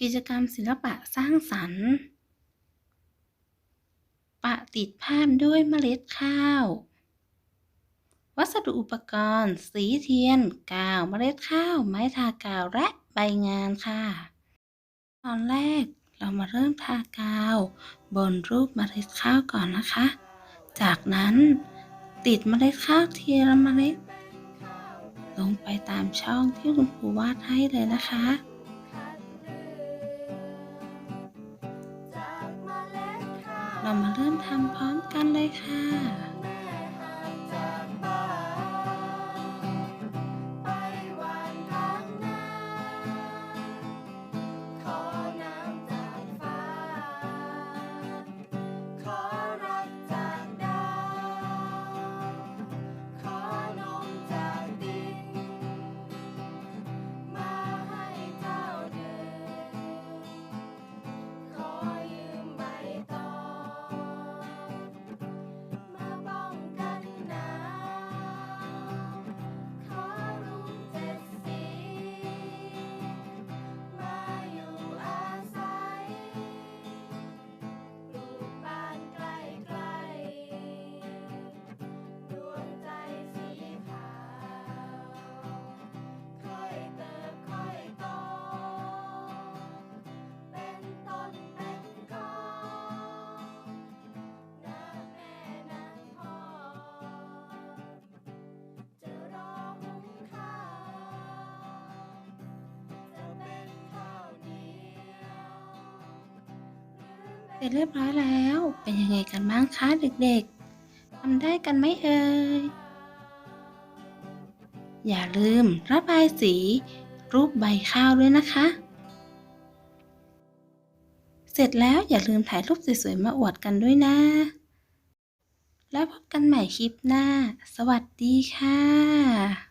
กิจกรรมศิลปะสร้างสรรค์ ปะติดภาพด้วยเมล็ดข้าว วัสดุอุปกรณ์ สีเทียน กาวเมล็ดข้าว ไม้ทากาวและใบงานค่ะ ตอนแรกเรามาเริ่มทากาว บนรูปเมล็ดข้าวก่อนนะคะ จากนั้นติดเมล็ดข้าวเทีละเมล็ด ลงไปตามช่องที่คุณครูวาดให้เลยนะคะ เรามาเริ่มทำพร้อมกันเลยค่ะ เสร็จเรียบร้อยแล้ว เป็นยังไงกันบ้างคะเด็กๆทำได้กันไหมเอ่ย อย่าลืมระบายสี รูปใบข้าวด้วยนะคะ เสร็จแล้วอย่าลืมถ่ายรูปสวยๆมาอวดกันด้วยนะ แล้วพบกันใหม่คลิปหน้า สวัสดีค่ะ